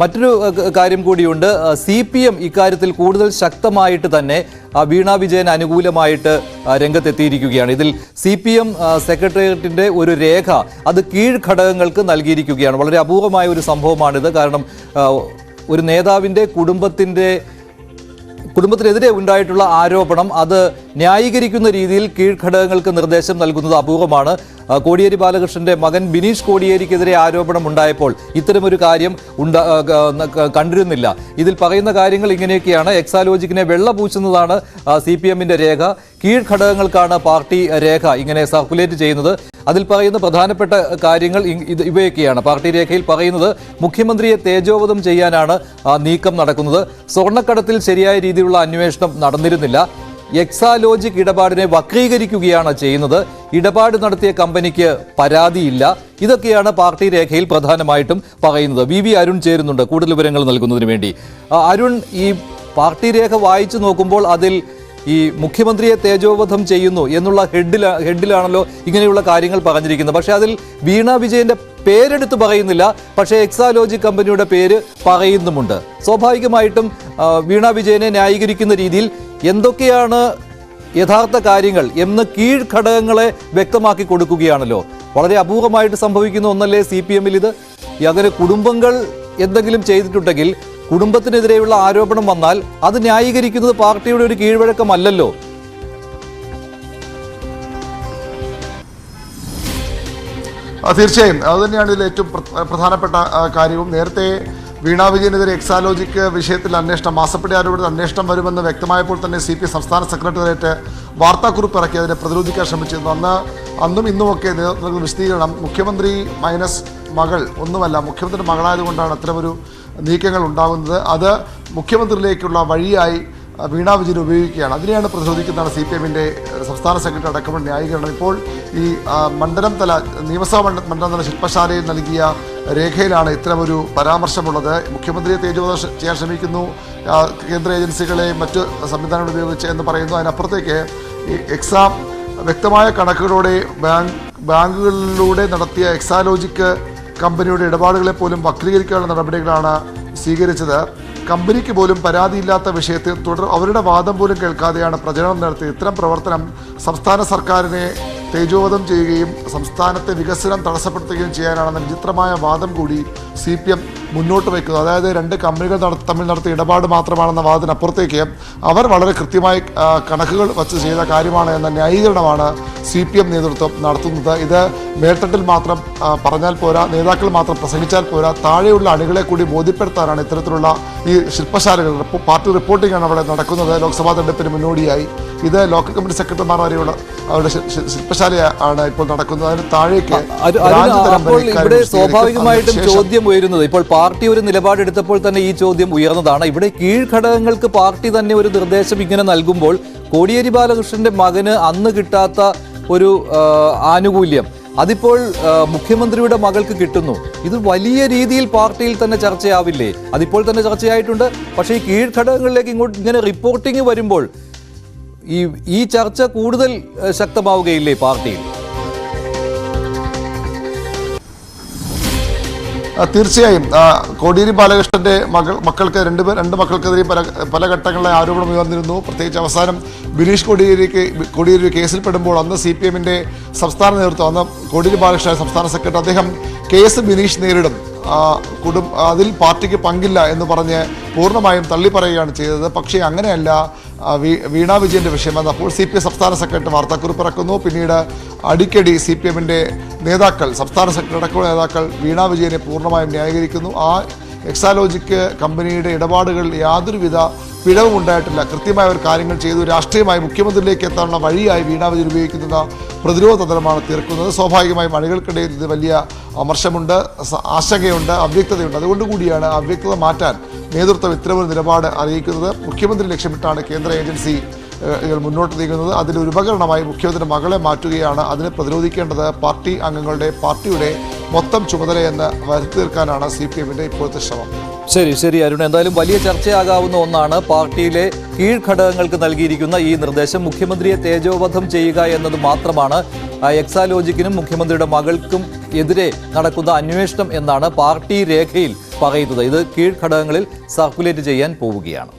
മറ്റൊരു കാര്യം കൂടിയുണ്ട്. സി പി എം ഇക്കാര്യത്തിൽ കൂടുതൽ ശക്തമായിട്ട് തന്നെ വീണ വിജയൻ അനുകൂലമായിട്ട് രംഗത്തെത്തിയിരിക്കുകയാണ്. ഇതിൽ സി പി എം സെക്രട്ടേറിയറ്റിന്റെ ഒരു രേഖ അത് കീഴ്ഘടകങ്ങൾക്ക് നൽകിയിരിക്കുകയാണ്. വളരെ അപൂർവമായ ഒരു സംഭവമാണിത്. കാരണം ഒരു നേതാവിന്റെ കുടുംബത്തിന്റെ കുടുംബത്തിനെതിരെ ഉണ്ടായിട്ടുള്ള ആരോപണം അത് ന്യായീകരിക്കുന്ന രീതിയിൽ കീഴ്ഘടകങ്ങൾക്ക് നിർദ്ദേശം നൽകുന്നത് അപൂർവമാണ്. കോടിയേരി ബാലകൃഷ്ണന്റെ മകൻ ബിനീഷ് കോടിയേരിക്കെതിരെ ആരോപണം ഉണ്ടായപ്പോൾ ഇത്തരമൊരു കാര്യം ഉണ്ടാ കണ്ടിരുന്നില്ല. ഇതിൽ പറയുന്ന കാര്യങ്ങൾ ഇങ്ങനെയൊക്കെയാണ്. എക്സാലോജിക്കിനെ വെള്ള പൂശുന്നതാണ് സി പി എമ്മിന്റെ രേഖ. കീഴ്ഘടകങ്ങൾക്കാണ് പാർട്ടി രേഖ ഇങ്ങനെ സർക്കുലേറ്റ് ചെയ്യുന്നത്. അതിൽ പറയുന്ന പ്രധാനപ്പെട്ട കാര്യങ്ങൾ ഇവയൊക്കെയാണ്. പാർട്ടി രേഖയിൽ പറയുന്നത് മുഖ്യമന്ത്രിയെ തേജോവധം ചെയ്യാനാണ് നീക്കം നടക്കുന്നത്. സ്വർണക്കടത്തിൽ ശരിയായ രീതിയിലുള്ള അന്വേഷണം നടന്നിരുന്നില്ല. എക്സാലോജിക് ഇടപാടിനെ വക്രീകരിക്കുകയാണ് ചെയ്യുന്നത്. ഇടപാട് നടത്തിയ കമ്പനിക്ക് പരാതിയില്ല. ഇതൊക്കെയാണ് പാർട്ടി രേഖയിൽ പ്രധാനമായിട്ടും പറയുന്നത്. വി വി അരുൺ ചേരുന്നുണ്ട്. കൂടുതൽ വിവരങ്ങൾ നൽകുന്നതിന് വേണ്ടി. അരുൺ ഈ പാർട്ടി രേഖ വായിച്ചു നോക്കുമ്പോൾ അതിൽ ഈ മുഖ്യമന്ത്രിയെ തേജോവധം ചെയ്യുന്നു എന്നുള്ള ഹെഡില ഹെഡിലാണല്ലോ ഇങ്ങനെയുള്ള കാര്യങ്ങൾ പറഞ്ഞിരിക്കുന്നത്. പക്ഷേ അതിൽ വീണ വിജയന്റെ പേരെടുത്ത് പറയുന്നില്ല. പക്ഷേ എക്സാലോജി കമ്പനിയുടെ പേര് പറയുന്നുമുണ്ട്. സ്വാഭാവികമായിട്ടും വീണ വിജയനെ ന്യായീകരിക്കുന്ന രീതിയിൽ എന്തൊക്കെയാണ് യഥാർത്ഥ കാര്യങ്ങൾ എന്ന് കീഴ്ഘടകങ്ങളെ വ്യക്തമാക്കി കൊടുക്കുകയാണല്ലോ. വളരെ അപൂർവമായിട്ട് സംഭവിക്കുന്ന ഒന്നല്ലേ സി പി എമ്മിൽ ഇത്? അങ്ങനെ കുടുംബങ്ങൾ എന്തെങ്കിലും ചെയ്തിട്ടുണ്ടെങ്കിൽ കുടുംബത്തിനെതിരെയുള്ള ആരോപണം വന്നാൽ അത് ന്യായീകരിക്കുന്നത് പാർട്ടിയുടെ ഒരു കീഴ്വഴക്കമല്ലല്ലോ. തീർച്ചയായും. അതുതന്നെയാണ് ഇതിൽ ഏറ്റവും പ്രധാനപ്പെട്ട കാര്യവും. നേരത്തെ വീണാ വിജയനെതിരെ എക്സാലോജിക്ക് വിഷയത്തിൽ അന്വേഷണം മാസപ്പടി ആരോപണത്തിൽ അന്വേഷണം വരുമെന്ന് വ്യക്തമായപ്പോൾ തന്നെ സി പി സംസ്ഥാന സെക്രട്ടേറിയറ്റ് വാർത്താക്കുറിപ്പ് ഇറക്കി അതിനെ പ്രതിരോധിക്കാൻ ശ്രമിച്ചിരുന്നു. അന്ന് അന്നും ഇന്നുമൊക്കെ നേതൃത്വത്തിൽ വിശദീകരണം. മുഖ്യമന്ത്രി മൈനസ് മകൾ ഒന്നുമല്ല മുഖ്യമന്ത്രിയുടെ മകളായതുകൊണ്ടാണ് അത്തരമൊരു നീക്കങ്ങൾ ഉണ്ടാകുന്നത്. അത് മുഖ്യമന്ത്രിയിലേക്കുള്ള വഴിയായി വീണാ വിജയൻ ഉപയോഗിക്കുകയാണ്. അതിനെയാണ് പ്രതിരോധിക്കുന്നതാണ് സി പി എമ്മിന്റെ സംസ്ഥാന സെക്രട്ടറി അടക്കമുള്ള ന്യായീകരണം. ഇപ്പോൾ ഈ മണ്ഡലം തല നിയമസഭാ മണ്ഡ- മണ്ഡലം തല ശില്പശാലയിൽ നൽകിയ രേഖയിലാണ് ഇത്തരമൊരു പരാമർശമുള്ളത്. മുഖ്യമന്ത്രിയെ തേജോദ ചെയ്യാൻ ശ്രമിക്കുന്നു. കേന്ദ്ര ഏജൻസികളെ മറ്റ് സംവിധാനങ്ങൾ ഉപയോഗിച്ച് എന്ന് പറയുന്നു. അതിനപ്പുറത്തേക്ക് ഈ എക്സാം വ്യക്തമായ കണക്കുകളോടെ ബാങ്ക് ബാങ്കുകളിലൂടെ നടത്തിയ എക്സാലോജിക്ക് കമ്പനിയുടെ ഇടപാടുകളെ പോലും വക്രീകരിക്കാനുള്ള നടപടികളാണ് സ്വീകരിച്ചത്. കമ്പനിക്ക് പോലും പരാതിയില്ലാത്ത വിഷയത്തിൽ തുടർ അവരുടെ വാദം പോലും കേൾക്കാതെയാണ് പ്രചരണം നടത്തിയത്. ഇത്തരം പ്രവർത്തനം സംസ്ഥാന സർക്കാരിനെ തേജോവധം ചെയ്യുകയും സംസ്ഥാനത്തെ വികസനം തടസ്സപ്പെടുത്തുകയും ചെയ്യാനാണെന്ന വിചിത്രമായ വാദം കൂടി സി മുന്നോട്ട് വയ്ക്കുന്നത് അതായത് രണ്ട് കമ്പനികൾ തമ്മിൽ നടത്തിയ ഇടപാട് മാത്രമാണെന്ന വാദത്തിനപ്പുറത്തേക്ക് അവർ വളരെ കൃത്യമായി കണക്കുകൾ വച്ച് ചെയ്ത കാര്യമാണ് എന്ന ന്യായീകരണമാണ് സി പി എം നേതൃത്വം നടത്തുന്നത്. ഇത് മേൽത്തട്ടിൽ മാത്രം പറഞ്ഞാൽ പോരാ നേതാക്കൾ മാത്രം പ്രസംഗിച്ചാൽ പോരാ താഴെയുള്ള അണികളെ കൂടി ബോധ്യപ്പെടുത്താനാണ് ഇത്തരത്തിലുള്ള ഈ ശില്പശാലകൾ. പാർട്ടി റിപ്പോർട്ടിംഗ് ആണ് അവിടെ നടക്കുന്നത്. ലോക്സഭാ തെരഞ്ഞെടുപ്പിന് മുന്നോടിയായി. ഇത് ലോക്കൽ കമ്മിറ്റി സെക്രട്ടറിമാർ വരെയുള്ള അവരുടെ ശില്പശാല ആണ് ഇപ്പോൾ നടക്കുന്നത്. അതിന് താഴേക്ക് സ്വാഭാവികമായിട്ടും ചോദ്യം ഉയരുന്നത് ഇപ്പോൾ പാർട്ടി ഒരു നിലപാടെടുത്തപ്പോൾ തന്നെ ഈ ചോദ്യം ഉയർന്നതാണ്. ഇവിടെ കീഴ്ഘടകങ്ങൾക്ക് പാർട്ടി തന്നെ ഒരു നിർദ്ദേശം ഇങ്ങനെ നൽകുമ്പോൾ കോടിയേരി ബാലകൃഷ്ണന്റെ മകന് അന്ന് കിട്ടാത്ത ഒരു ആനുകൂല്യം അതിപ്പോൾ മുഖ്യമന്ത്രിയുടെ മകൾക്ക് കിട്ടുന്നു. ഇത് വലിയ രീതിയിൽ പാർട്ടിയിൽ തന്നെ ചർച്ചയാവില്ലേ? അതിപ്പോൾ തന്നെ ചർച്ചയായിട്ടുണ്ട്. പക്ഷേ ഈ കീഴ്ഘടകങ്ങളിലേക്ക് ഇങ്ങോട്ട് ഇങ്ങനെ റിപ്പോർട്ടിംഗ് വരുമ്പോൾ ഈ ഈ ചർച്ച കൂടുതൽ ശക്തമാവുകയില്ലേ പാർട്ടിയിൽ? തീർച്ചയായും. കോടിയേരി ബാലകൃഷ്ണന്റെ മകൾ മക്കൾക്ക് രണ്ട് രണ്ട് മക്കൾക്കെതിരെ പല പല ഘട്ടങ്ങളിലെ ആരോപണം ഉയർന്നിരുന്നു. പ്രത്യേകിച്ച് അവസാനം ബിനീഷ് കോടിയേരിക്ക് കോടിയേരി കേസിൽ കേസിൽപ്പെടുമ്പോൾ അന്ന് സി പി എമ്മിന്റെ സംസ്ഥാന നേതൃത്വം അന്ന് കോടിയേരി ബാലകൃഷ്ണൻ സംസ്ഥാന സെക്രട്ടറി അദ്ദേഹം കേസ് ബിനീഷ് നേരിടും. കുടും അതിൽ പാർട്ടിക്ക് പങ്കില്ല എന്ന് പറഞ്ഞ് പൂർണമായും തള്ളിപ്പറയുകയാണ് ചെയ്തത്. പക്ഷേ അങ്ങനെയല്ല വീണ വിജയന്റെ വിഷയം അപ്പോൾ സി പി സംസ്ഥാന സെക്രട്ടറി വാർത്താക്കുറിപ്പ് ഇറക്കുന്നു. പിന്നീട് അടിക്കടി സി പി എമ്മിന്റെ നേതാക്കൾ സംസ്ഥാന സെക്രട്ടറി അടക്കമുള്ള നേതാക്കൾ വീണാ വിജയനെ പൂർണമായും ന്യായീകരിക്കുന്നു. ആ എക്സാലോജിക്ക് കമ്പനിയുടെ ഇടപാടുകളിൽ യാതൊരുവിധ പിഴവും ഉണ്ടായിട്ടില്ല. കൃത്യമായ ഒരു കാര്യങ്ങൾ ചെയ്തു. രാഷ്ട്രീയമായി മുഖ്യമന്ത്രിയിലേക്ക് എത്താനുള്ള വഴിയായി വീണ വിജയൻ ഉപയോഗിക്കുന്ന പ്രതിരോധ തന്ത്രമാണ് തീർക്കുന്നത്. സ്വാഭാവികമായും അണികൾക്കിടയിൽ ഇത് വലിയ അമർഷമുണ്ട് ആശങ്കയുണ്ട് അവ്യക്തതയുണ്ട്. അതുകൊണ്ട് കൂടിയാണ് അവ്യക്തത മാറ്റാൻ നേതൃത്വം ഇത്തരമൊരു നിലപാട് അറിയിക്കുന്നത്. മുഖ്യമന്ത്രി ലക്ഷ്യമിട്ടാണ് കേന്ദ്ര ഏജൻസി മുന്നോട്ട് നീങ്ങുന്നത്. അതിലൊരു ഉപകരണമായി മുഖ്യമന്ത്രി മകളെ മാറ്റുകയാണ്. അതിനെ പ്രതിരോധിക്കേണ്ടത് പാർട്ടി അംഗങ്ങളുടെ പാർട്ടിയുടെ മൊത്തം ചുമതലയെന്ന് വരുത്തി തീർക്കാനാണ് സി പി എമ്മിന്റെ ഇപ്പോഴത്തെ ശ്രമം. ശരി ശരി അരുൺ. എന്തായാലും വലിയ ചർച്ചയാകാവുന്ന ഒന്നാണ് പാർട്ടിയിലെ കീഴ്ഘടകങ്ങൾക്ക് നൽകിയിരിക്കുന്ന ഈ നിർദ്ദേശം. മുഖ്യമന്ത്രിയെ തേജോവധം ചെയ്യുക എന്നത് മാത്രമാണ് എക്സാലോജിക്കിനും മുഖ്യമന്ത്രിയുടെ മകൾക്കും എതിരെ നടക്കുന്ന അന്വേഷണം എന്നാണ് പാർട്ടി രേഖയിൽ പറയുന്നത്. ഇത് കീഴ്ഘടകങ്ങളിൽ സർക്കുലേറ്റ് ചെയ്യാൻ പോവുകയാണ്.